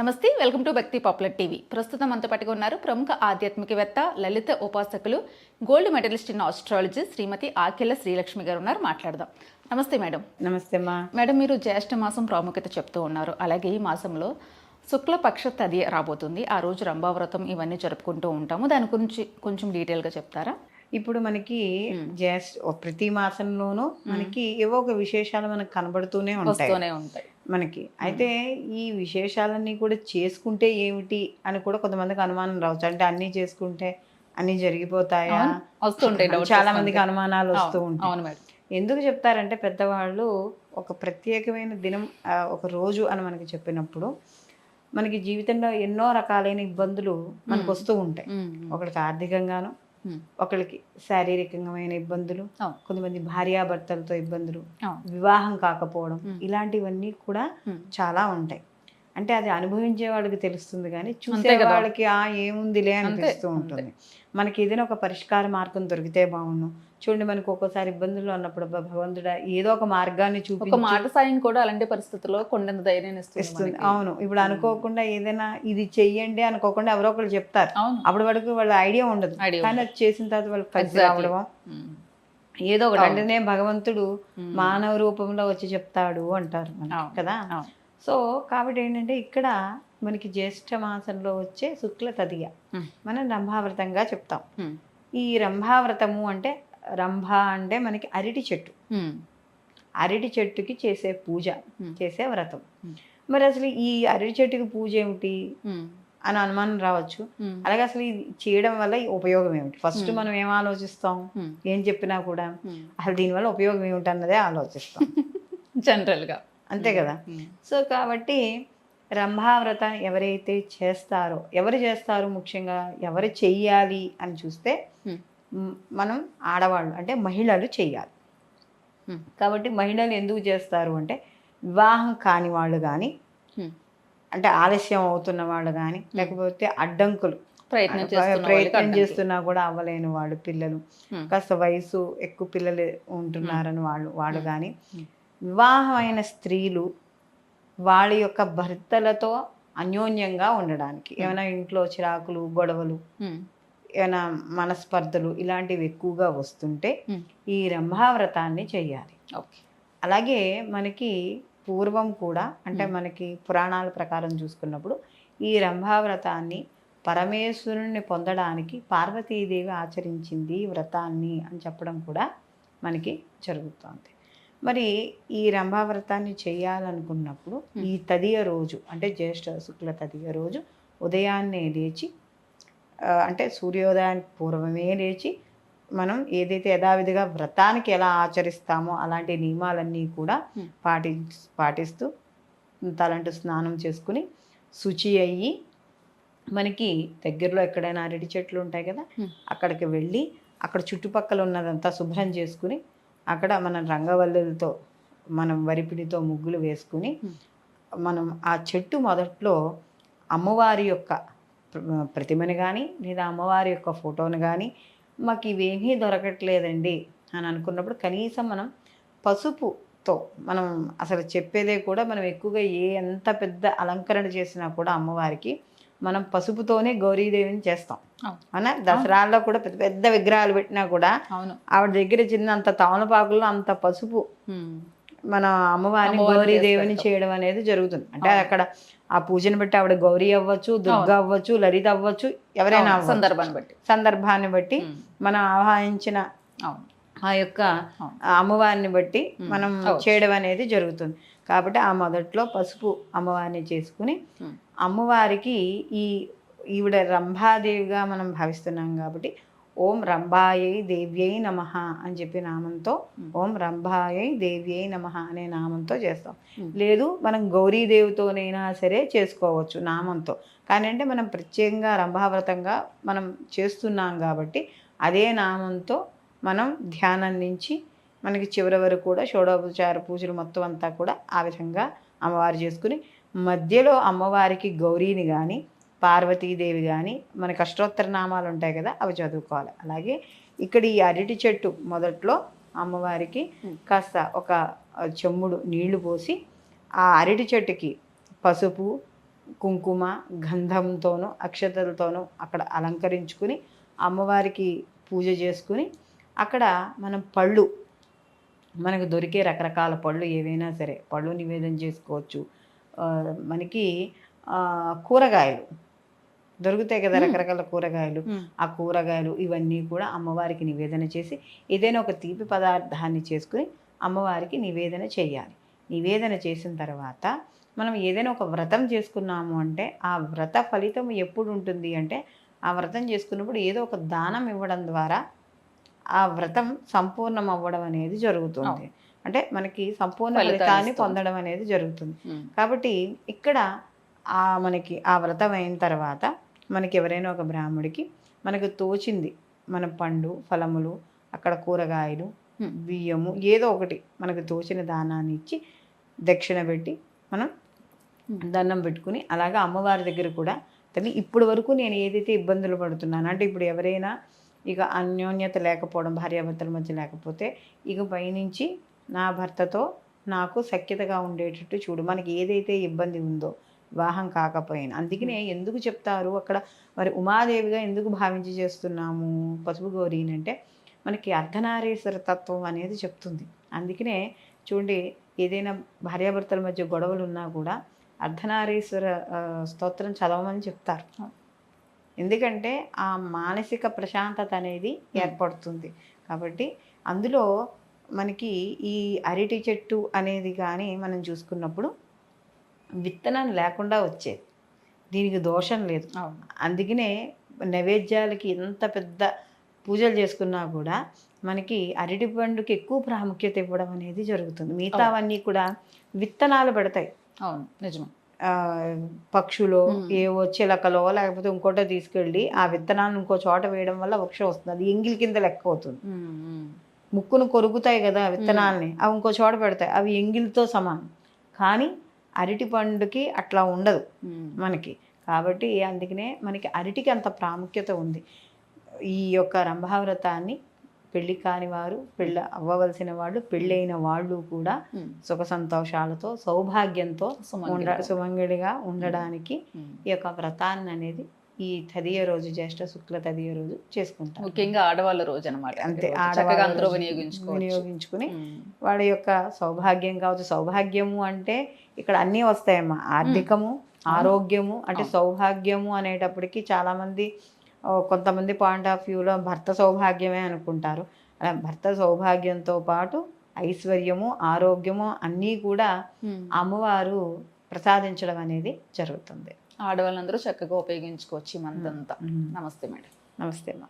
నమస్తే welcome to Bhakti popular TV. ప్రస్తుతం మనతో పాటుగా ఉన్నారు ప్రముఖ ఆధ్యాత్మికవేత్త లలిత ఉపాసకులు gold medalist in astrology Shrimati Akella Srilakshmi గారు ఉన్నారు. మాట్లాడదాం. నమస్తే మేడం. నమస్తే అమ్మా. మేడం మీరు జ్యేష్ఠ మాసం ప్రాముఖ్యత చెప్తూ ఉన్నారు. అలాగే ఈ మాసంలో శుక్లపక్ష తది రాబోతుంది. ఆ రోజు రంభావ్రతం ఇవన్నీ జరుపుకుంటూ ఉంటాము. దాని గురించి కొంచెం డీటెయిల్గా చెప్తారా? ఇప్పుడు మనకి జస్ట్ ప్రతి మాసంలోనూ మనకి ఏవో ఒక విశేషాలు మనకు కనబడుతూనే ఉంటాయి. మనకి. అయితే ఈ విశేషాలన్నీ కూడా చేసుకుంటే ఏమిటి అని కూడా కొంతమందికి అనుమానం రావచ్చు. అంటే అన్నీ చేసుకుంటే అన్నీ జరిగిపోతాయా? వస్తుంటాయి చాలా మందికి అనుమానాలు వస్తూ ఉంటాయి. ఎందుకు చెప్తారంటే పెద్దవాళ్ళు ఒక ప్రత్యేకమైన దినం ఒక రోజు అని మనకి చెప్పినప్పుడు మనకి జీవితంలో ఎన్నో రకాలైన ఇబ్బందులు మనకు వస్తూ ఉంటాయి. ఒకరికి ఆర్థికంగాను. ఒకరికి శారీరకమైన ఇబ్బందులు. కొంతమంది భార్యాభర్తలతో ఇబ్బందులు. వివాహం కాకపోవడం ఇలాంటివన్నీ కూడా మ్మ్. చాలా ఉంటాయి అంటే అది అనుభవించే వాళ్ళకి తెలుస్తుంది కానీ చూసే. వాళ్ళకి ఆ ఏముందిలే అనిపిస్తూ ఉంటుంది మనకి ఏదైనా ఒక పరిష్కార మార్గం దొరికితే బాగుండు చూడండి మనకు ఒక్కోసారి ఇబ్బందులు అన్నప్పుడు భగవంతుడా ఏదో ఒక మార్గాన్ని ఒక చూపి మాట సాయం కూడా అలాంటి పరిస్థితుల్లో కొండంత ధైర్యాన్ని ఇస్తుంది. అవును ఇప్పుడు అనుకోకుండా ఏదైనా ఇది చెయ్యండి అనుకోకుండా ఎవరో ఒకరు చెప్తారు అప్పటి వరకు వాళ్ళ ఐడియా ఉండదు కానీ అది చేసిన తర్వాత వాళ్ళకి Exactly. రావడం. ఏదో ఒకటి అంటేనే భగవంతుడు మానవ రూపంలో వచ్చి చెప్తాడు అంటారు. కదా. సో కాబట్టి ఏంటంటే ఇక్కడ మనకి జ్యేష్ఠ మాసంలో వచ్చే శుక్ల తదియ. మనం రంభావ్రతంగా చెప్తాం. ఈ రంభావ్రతము అంటే రంభ అంటే మనకి అరటి చెట్టు. అరటి చెట్టుకి చేసే పూజ. చేసే వ్రతం. మరి అసలు ఈ అరటి చెట్టుకి పూజ ఏమిటి. అని అనుమానం రావచ్చు. అలాగే అసలు ఇది చేయడం వల్ల ఉపయోగం ఏమిటి ఫస్ట్ మనం ఏం ఆలోచిస్తాం. ఏం చెప్పినా కూడా. అసలు దీనివల్ల ఉపయోగం ఏమిటి అన్నదే ఆలోచిస్తాం జనరల్గా అంతే కదా. సో కాబట్టి రంభావ్రత ఎవరైతే చేస్తారో ఎవరు చేస్తారు ముఖ్యంగా ఎవరు చెయ్యాలి అని చూస్తే మనం ఆడవాళ్ళు అంటే మహిళలు చెయ్యాలి మ్మ్. కాబట్టి మహిళలు ఎందుకు చేస్తారు అంటే వివాహం కాని వాళ్ళు కానీ. అంటే ఆలస్యం అవుతున్న వాళ్ళు కానీ లేకపోతే అడ్డంకులు ప్రయత్నం ప్రయత్నం. చేస్తున్నా కూడా అవ్వలేని వాళ్ళు పిల్లలు. కాస్త వయసు ఎక్కువ పిల్లలు ఉంటున్నారని వాళ్ళు వాళ్ళు కానీ. వివాహమైన స్త్రీలు వాళ్ళ యొక్క భర్తలతో అన్యోన్యంగా ఉండడానికి ఏమైనా ఇంట్లో చిరాకులు గొడవలు. ఏమైనా మనస్పర్ధలు ఇలాంటివి ఎక్కువగా వస్తుంటే. ఈ రంభావ్రతాన్ని చెయ్యాలి. ఓకే. అలాగే మనకి పూర్వం కూడా అంటే మనకి పురాణాల ప్రకారం చూసుకున్నప్పుడు ఈ రంభావ్రతాన్ని పరమేశ్వరుణ్ణి పొందడానికి పార్వతీదేవి ఆచరించింది వ్రతాన్ని అని చెప్పడం కూడా మనకి జరుగుతుంది. మరి ఈ రంభావ్రతాన్ని చేయాలనుకున్నప్పుడు ఈ తదియ రోజు అంటే జ్యేష్ఠ శుక్ల తదియ రోజు ఉదయాన్నే లేచి అంటే సూర్యోదయానికి పూర్వమే లేచి మనం ఏదైతే యథావిధిగా వ్రతానికి ఎలా ఆచరిస్తామో అలాంటి నియమాలన్నీ కూడా Hmm. పాటి పాటిస్తూ తలంటు స్నానం చేసుకుని శుచి అయ్యి మనకి దగ్గరలో ఎక్కడైనా అరటి చెట్లు ఉంటాయి కదా Hmm. అక్కడికి వెళ్ళి అక్కడ చుట్టుపక్కల ఉన్నదంతా శుభ్రం చేసుకుని అక్కడ మనం రంగవల్లులతో మనం వరిపిడితో ముగ్గులు వేసుకుని Hmm. మనం ఆ చెట్టు మొదట్లో అమ్మవారి యొక్క ప్రతిమని కానీ లేదా అమ్మవారి యొక్క ఫోటోని కానీ మాకు ఇవేమీ దొరకట్లేదండి అని అనుకున్నప్పుడు కనీసం మనం పసుపుతో మనం అసలు చెప్పేదే కూడా మనం ఎక్కువగా ఏ ఎంత పెద్ద అలంకరణ చేసినా కూడా అమ్మవారికి మనం పసుపుతోనే గౌరీదేవిని చేస్తాం అవును. దసరాల్లో కూడా పెద్ద పెద్ద విగ్రహాలు పెట్టినా కూడా అవును ఆవిడ దగ్గర చిన్న అంత తమలపాకుల్లో అంత పసుపు. మన అమ్మవారిని గౌరీదేవిని చేసి చేయడం అనేది జరుగుతుంది. అంటే అక్కడ ఆ పూజను బట్టి ఆవిడ గౌరీ అవ్వచ్చు దుర్గా అవ్వచ్చు లలిత అవ్వచ్చు ఎవరైనా సందర్భాన్ని బట్టి. సందర్భాన్ని బట్టి. మనం ఆవాహించిన అవును. ఆ యొక్క అమ్మవారిని బట్టి మనం. చేయడం అనేది జరుగుతుంది. కాబట్టి ఆ మొదట్లో పసుపు అమ్మవారిని చేసుకుని మ్మ్. అమ్మవారికి ఈ ఈవిడ రంభాదేవిగా మనం భావిస్తున్నాం కాబట్టి ఓం రంభాయై దేవ్యై నమ అని చెప్పి నామంతో ఓం రంభాయై దేవ్యై నమ అనే నామంతో చేస్తాం. లేదు మనం గౌరీదేవితోనైనా సరే చేసుకోవచ్చు నామంతో. కానీ అంటే మనం ప్రత్యేకంగా రంభావ్రతంగా మనం చేస్తున్నాం కాబట్టి అదే నామంతో మనం ధ్యానం నుంచి మనకి చివరి వరకు కూడా షోడోపచార పూజలు మొత్తం అంతా కూడా ఆ విధంగా అమ్మవారు చేసుకుని మధ్యలో అమ్మవారికి గౌరీని కానీ పార్వతీదేవి కానీ మనకి అష్టోత్తర నామాలు ఉంటాయి కదా అవి చదువుకోవాలి. అలాగే ఇక్కడ ఈ అరటి చెట్టు మొదట్లో అమ్మవారికి కాస్త ఒక చెమ్ముడు నీళ్ళు పోసి ఆ అరటి చెట్టుకి పసుపు కుంకుమ గంధంతోనూ అక్షతలతోనూ అక్కడ అలంకరించుకుని అమ్మవారికి పూజ చేసుకుని అక్కడ మనం పళ్ళు మనకు దొరికే రకరకాల పళ్ళు ఏవైనా సరే పళ్ళు నివేదన చేసుకోవచ్చు. మనకి కూరగాయలు. దొరుకుతాయి కదా రకరకాల కూరగాయలు. ఆ కూరగాయలు ఇవన్నీ కూడా అమ్మవారికి నివేదన చేసి ఏదైనా ఒక తీపి పదార్థాన్ని చేసుకుని అమ్మవారికి నివేదన చేయాలి నివేదన చేసిన తర్వాత మనం ఏదైనా ఒక వ్రతం చేసుకున్నాము అంటే ఆ వ్రత ఫలితం ఎప్పుడు ఉంటుంది అంటే ఆ వ్రతం చేసుకున్నప్పుడు ఏదో ఒక దానం ఇవ్వడం ద్వారా ఆ వ్రతం సంపూర్ణం అవ్వడం అనేది జరుగుతుంది అంటే మనకి సంపూర్ణ ఫలితాన్ని. పొందడం అనేది జరుగుతుంది. కాబట్టి ఇక్కడ ఆ మనకి ఆ వ్రతం అయిన తర్వాత మనకి ఎవరైనా ఒక బ్రాహ్మడికి మనకు తోచింది మన పండు ఫలములు అక్కడ కూరగాయలు. బియ్యము ఏదో ఒకటి మనకు తోచిన దానాన్ని ఇచ్చి దక్షిణ పెట్టి మనం. దండం పెట్టుకుని అలాగే అమ్మవారి దగ్గర కూడా కానీ ఇప్పుడు వరకు నేను ఏదైతే ఇబ్బందులు పడుతున్నాను అంటే ఇప్పుడు ఎవరైనా ఇక అన్యోన్యత లేకపోవడం భార్యాభర్తల మధ్య లేకపోతే ఇక పైనుంచి నా భర్తతో నాకు సఖ్యతగా ఉండేటట్టు చూడు మనకి ఏదైతే ఇబ్బంది ఉందో వివాహం కాకపోయినా. అందుకనే ఎందుకు చెప్తారు? అక్కడ మరి ఉమాదేవిగా ఎందుకు భావించి చేస్తున్నాము? పసుపు గౌరీని అంటే మనకి అర్ధనారీశ్వర తత్వం అనేది చెప్తుంది. అందుకనే చూడండి ఏదైనా భార్యాభర్తల మధ్య గొడవలు ఉన్నా కూడా అర్ధనారీశ్వర స్తోత్రం చదవమని చెప్తారు. ఎందుకంటే ఆ మానసిక ప్రశాంతత అనేది ఏర్పడుతుంది. కాబట్టి అందులో మనకి ఈ అరటి చెట్టు అనేది కానీ మనం చూసుకున్నప్పుడు విత్తనం లేకుండా వచ్చేది. దీనికి దోషం లేదు. అందుకనే నైవేద్యాలకి ఎంత పెద్ద పూజలు చేసుకున్నా కూడా మనకి అరటి పండుకి ఎక్కువ ప్రాముఖ్యత ఇవ్వడం అనేది జరుగుతుంది. మిగతావన్నీ కూడా విత్తనాలు పెడతాయి. అవును. నిజమే. ఆ, పక్షులో. ఏవో చిలకలో లేకపోతే ఇంకోటో తీసుకెళ్ళి ఆ విత్తనాలను ఇంకో చోట వేయడం వల్ల వృక్షం వస్తుంది. అది ఎంగిల్ కింద లెక్క అవుతుంది. ముక్కును కొరుకుతాయి కదా విత్తనాలని. అవి ఇంకో చోట పెడతాయి. అవి ఎంగిల్తో సమానం. కానీ అరటి పండుకి అట్లా ఉండదు. మనకి కాబట్టి అందుకనే మనకి అరటికి అంత ప్రాముఖ్యత ఉంది ఈ యొక్క రంభావ్రతాన్ని పెళ్ళి కాని వారు పెళ్ళ అవ్వవలసిన వాళ్ళు పెళ్ళైన వాళ్ళు కూడా. సుఖ సంతోషాలతో సౌభాగ్యంతో. ఉండ సుమంగళిగా ఉండడానికి. ఈ యొక్క వ్రతాన్ని అనేది ఈ తదియ రోజు జ్యేష్ఠ శుక్ల తదియ రోజు చేసుకుంటారు. ముఖ్యంగా ఆడవాళ్ళ రోజు అనమాట అంతే ఆడవాళ్ళ అందరూ వినియోగించుకుని. వాడి యొక్క సౌభాగ్యం కావచ్చు సౌభాగ్యము అంటే ఇక్కడ అన్నీ వస్తాయమ్మా. ఆర్థికము ఆరోగ్యము అంటే సౌభాగ్యము అనేటప్పటికి చాలామంది కొంతమంది పాయింట్ ఆఫ్ వ్యూలో భర్త సౌభాగ్యమే అనుకుంటారు. అలా భర్త సౌభాగ్యంతో పాటు ఐశ్వర్యము ఆరోగ్యము అన్నీ కూడా మ్మ్. అమ్మవారు ప్రసాదించడం అనేది జరుగుతుంది. ఆడవాళ్ళందరూ చక్కగా ఉపయోగించుకోవచ్చు ఈ మంత్ అంతా. నమస్తే మేడం. నమస్తే అమ్మా.